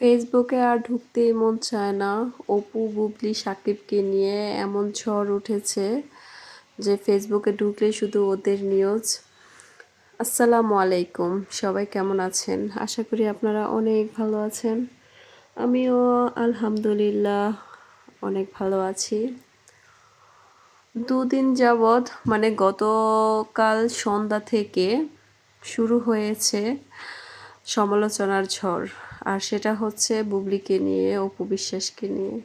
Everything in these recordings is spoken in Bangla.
ফেসবুকে আর ঢুকতেই মন চায় না। অপু, বুবলি, সাকিবকে নিয়ে এমন ঝড় উঠেছে যে ফেসবুকে ঢুকলে শুধু ওদের নিউজ আসসালামু আলাইকুম, সবাই কেমন আছেন? আশা করি আপনারা অনেক ভালো আছেন। আমিও আলহামদুলিল্লাহ অনেক ভালো আছি। দুদিন যাবৎ মানে গতকাল সন্ধ্যা থেকে শুরু হয়েছে সমালোচনার ঝড়। আর সেটা হচ্ছে বুবলিকে নিয়ে, অপু বিশ্বাসকে নিয়ে।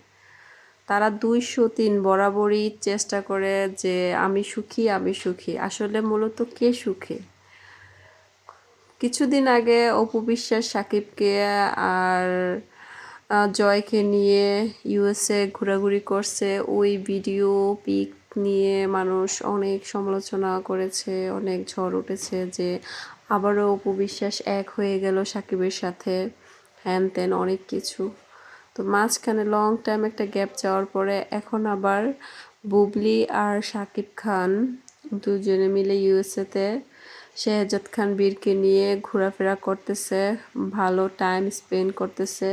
তারা দুইশো তিন বরাবরই চেষ্টা করে যে, আমি সুখী আমি সুখী। আসলে মূলত কে সুখী? কিছুদিন আগে অপু বিশ্বাস সাকিবকে আর জয়কে নিয়ে ইউএসএ ঘোরাঘুরি করছে। ওই ভিডিও পিক নিয়ে মানুষ অনেক সমালোচনা করেছে, অনেক ঝড় উঠেছে যে আবারও অপু বিশ্বাস এক হয়ে গেল সাকিবের সাথে। হ্যান ত্যান অনেক কিছু। তো মাঝখানে লং টাইম একটা গ্যাপ যাওয়ার পরে এখন আবার বুবলি আর শাকিব খান দুজনে মিলে ইউএসএতে শেহজাদ খান, বীরকে নিয়ে ঘোরাফেরা করতেছে, ভালো টাইম স্পেন্ড করতেছে।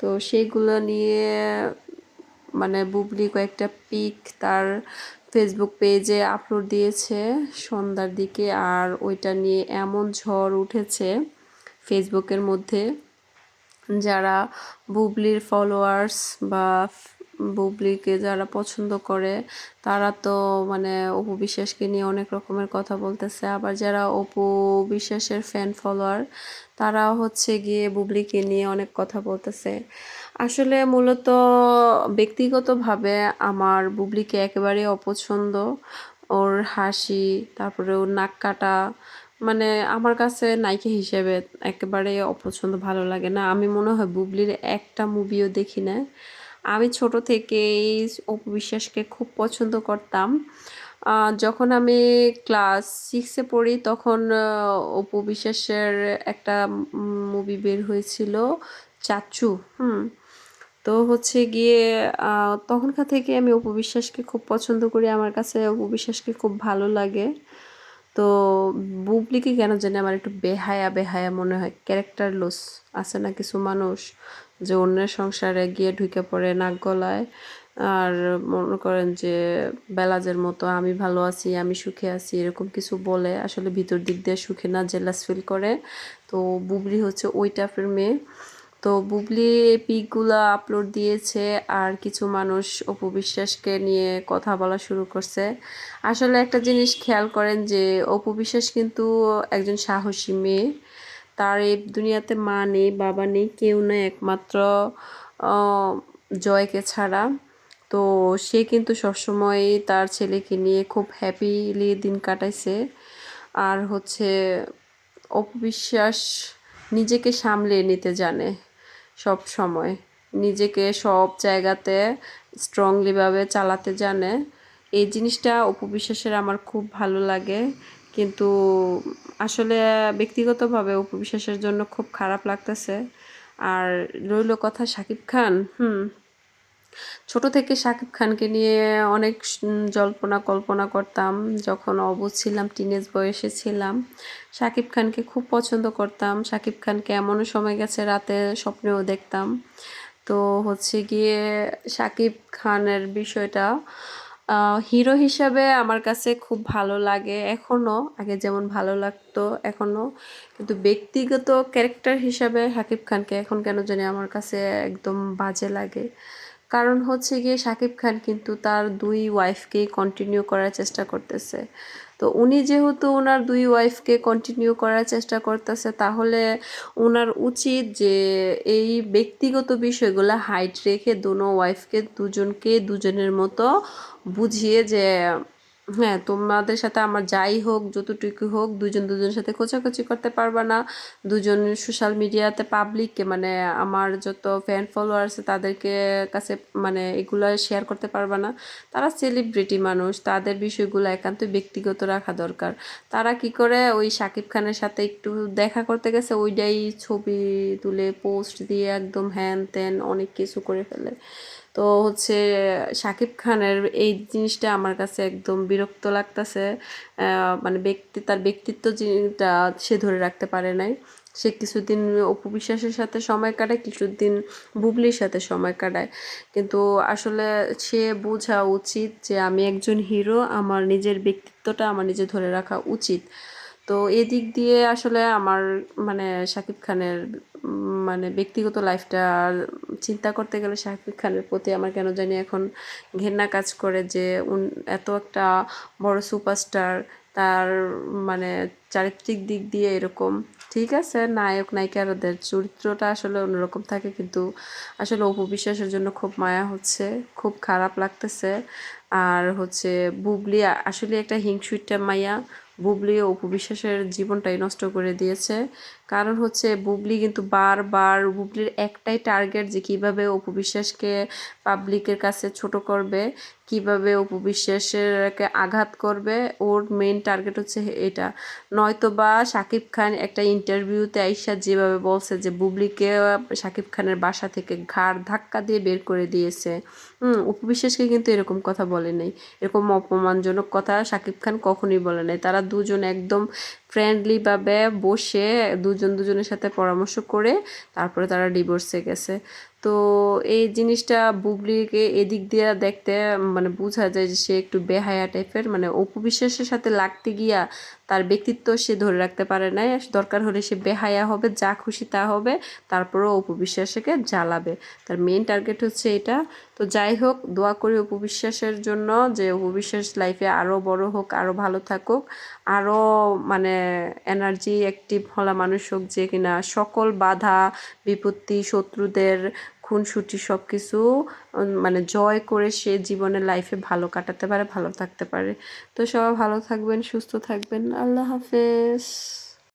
তো সেইগুলো নিয়ে মানে বুবলি কয়েকটা পিক তার ফেসবুক পেজে আপলোড দিয়েছে সন্ধ্যার দিকে আর ওইটা নিয়ে এমন ঝড় উঠেছে ফেসবুকের মধ্যে। যারা বুবলির ফলোয়ার্স বা বুবলিকে যারা পছন্দ করে, তারা তো মানে অপু বিশ্বাসকে নিয়ে অনেক রকমের কথা বলতেছে। আবার যারা অপু বিশ্বাসের ফ্যান ফলোয়ার তারা হচ্ছে গিয়ে বুবলিকে নিয়ে অনেক কথা বলতেছে। আসলে মূলত ব্যক্তিগতভাবে আমার বুবলিকে একেবারে অপছন্দ। ওর হাসি, তারপরে ওর নাক কাটা মানে আমার কাছে নায়িকা হিসেবে একেবারে অপছন্দ ভালো লাগে না। আমি মনে হয় বুবলির একটা মুভিও দেখি না আমি ছোট থেকেই অপু বিশ্বাসকে খুব পছন্দ করতাম। যখন আমি ক্লাস সিক্সে পড়ি তখন অপু বিশ্বাসের একটা মুভি বের হয়েছিল চাচু হুম। তো হচ্ছে গিয়ে তখনকার থেকে আমি অপু বিশ্বাসকে খুব পছন্দ করি। আমার কাছে অপু বিশ্বাসকে খুব ভালো লাগে। তো বুবলিকে কেন জানি আমার একটু বেহায়া বেহায়া মনে হয়। ক্যারেক্টার লস আছে না কিছু মানুষ যে অন্যের সংসারে গিয়ে ঢুকে পড়ে নাক গলায় আর মনে করেন যে বেলাজের মতো, আমি ভালো আছি, আমি সুখে আছি, এরকম কিছু বলে আসলে ভিতর দিক দিয়ে সুখে না জেলাস ফিল করে। তো বুবলি হচ্ছে ওই টাইপের মেয়ে। তো বুবলি পিকগুলো আপলোড দিয়েছে আর কিছু মানুষ অপু বিশ্বাসকে নিয়ে কথা বলা শুরু করছে। আসলে একটা জিনিস খেয়াল করেন যে অপু বিশ্বাস কিন্তু একজন সাহসী মেয়ে। তার এই দুনিয়াতে মা নেই, বাবা নেই, কেউ নেই একমাত্র জয়কে ছাড়া। তো সে কিন্তু সবসময় তার ছেলেকে নিয়ে খুব হ্যাপিলি দিন কাটাইছে। আর হচ্ছে, অপবিশ্বাস নিজেকে সামলে নিতে জানে। সব সময়। নিজেকে সব জায়গাতে স্ট্রংলিভাবে চালাতে জানে। এই জিনিসটা উপবিশ্বাসের আমার খুব ভালো লাগে। কিন্তু আসলে ব্যক্তিগতভাবে উপবিশ্বাসের জন্য খুব খারাপ লাগতেছে। আর রইল কথা সাকিব খান, হুম ছোট থেকে শাকিব খানকে নিয়ে অনেক জল্পনা কল্পনা করতাম, যখন অবুজ ছিলাম টিনেজ বয়সে ছিলাম। শাকিব খানকে খুব পছন্দ করতাম। শাকিব খানকে এমনও সময় গেছে, রাতে স্বপ্নেও দেখতাম। তো হচ্ছে গিয়ে শাকিব খানের বিষয়টা হিরো হিসাবে আমার কাছে খুব ভালো লাগে এখনও আগে যেমন ভালো লাগতো এখনও কিন্তু ব্যক্তিগত ক্যারেক্টার হিসাবে শাকিব খানকে এখন কেন জানি আমার কাছে একদম বাজে লাগে। কারণ হচ্ছে গিয়ে শাকিব খান কিন্তু তার দুই ওয়াইফকেই কন্টিনিউ করার চেষ্টা করতেছে। তো উনি যেহেতু ওনার দুই ওয়াইফকে কন্টিনিউ করার চেষ্টা করতেছে, তাহলে ওনার উচিত যে এই ব্যক্তিগত বিষয়গুলো হাইট রেখে দুনো ওয়াইফকে দুজনকে দুজনের মতো বুঝিয়ে যে হ্যাঁ তোমাদের সাথে আমার যাই হোক, যতটুকু হোক, দুজন দুজনের সাথে খোঁচাখুচি করতে পারবে না। দুজন সোশ্যাল মিডিয়াতে পাবলিককে মানে আমার যত ফ্যান ফলোয়ার আছে, তাদেরকে কাছে মানে এগুলো শেয়ার করতে পারবে না। তারা সেলিব্রিটি মানুষ, তাদের বিষয়গুলো একান্ত ব্যক্তিগত রাখা দরকার। তারা কি করে, ওই শাকিব খানের সাথে একটু দেখা করতে গেছে, ওইটাই ছবি তুলে পোস্ট দিয়ে একদম হ্যান ত্যান অনেক কিছু করে ফেলে। তো হচ্ছে শাকিব খানের এই জিনিসটা আমার কাছে একদম বিরক্ত লাগতেছে। মানে ব্যক্তি, তার ব্যক্তিত্ব জিনিসটা সে ধরে রাখতে পারে নাই। সে কিছুদিন অপু বিশ্বাসের সাথে সময় কাটায়, কিছুদিন বুবলির সাথে সময় কাটায়। কিন্তু আসলে সে বোঝা উচিত যে আমি একজন হিরো, আমার নিজের ব্যক্তিত্বটা আমার নিজে ধরে রাখা উচিত। তো এদিক দিয়ে আসলে আমার মানে শাকিব খানের মানে ব্যক্তিগত লাইফটা চিন্তা করতে গেলে শাকিব খানের প্রতি আমার কেন জানি এখন ঘেন্না কাজ করে যে এত একটা বড় সুপারস্টার তার মানে চারিত্রিক দিক দিয়ে এরকম। ঠিক আছে, নায়ক নায়িকারদের চরিত্রটা আসলে অন্যরকম থাকে কিন্তু আসলে অপবিশ্বাসের জন্য খুব মায়া হচ্ছে, খুব খারাপ লাগতেছে। আর হচ্ছে বুবলি আসলে একটা হিংসুইটা মাইয়া বুবলি ও উপবিশ্বাসের জীবনটাই নষ্ট করে দিয়েছে। কারণ হচ্ছে বুবলি কিন্তু বারবার বুবলির একটাই টার্গেট যে কীভাবে উপবিশ্বাসকে পাবলিকের কাছে ছোট করবে। কীভাবে অপু আঘাত করবে, ওর মেন টার্গেট হচ্ছে এটা। নয়তো বা শাকিব খান একটা ইন্টারভিউতে আইসা যেভাবে বলছে যে, বুবলিকে শাকিব খানের বাসা থেকে ঘাড় ধাক্কা দিয়ে বের করে দিয়েছে। হুম, অপু বিশ্বাসকে কিন্তু এরকম কথা বলে নাই। এরকম অপমানজনক কথা শাকিব খান কখনোই বলে নাই। তারা দুজন একদম ফ্রেন্ডলিভাবে বসে দুজন দুজনের সাথে পরামর্শ করে তারপরে তারা ডিভোর্সে গেছে। তো এই জিনিসটা বুবলিকে এদিক দিয়ে দেখতে মানে বোঝা যায় যে সে একটু বেহায়া টাইপের। মানে অপু বিশ্বাসের সাথে লাগতে গিয়া তার ব্যক্তিত্ব সে ধরে রাখতে পারে নাই। দরকার হলে সে বেহায়া হবে, যা খুশি তা হবে, তারপরেও অপু বিশ্বাসকে জ্বালাবে। তার মেন টার্গেট হচ্ছে এটা। তো যাই হোক, দোয়া করি অপু বিশ্বাসের জন্য যে অপু বিশ্বাস লাইফে আরও বড় হোক আরও ভালো থাকুক আরও মানে এনার্জি অ্যাক্টিভ হলা মানুষ হোক যে কিনা সকল বাধা, বিপত্তি, শত্রুদের খুনসুটি সব কিছু মানে জয় করে সে জীবনের লাইফে ভালো কাটাতে পারে, ভালো থাকতে পারে। তো সবাই ভালো থাকবেন, সুস্থ থাকবেন। আল্লাহ হাফেজ।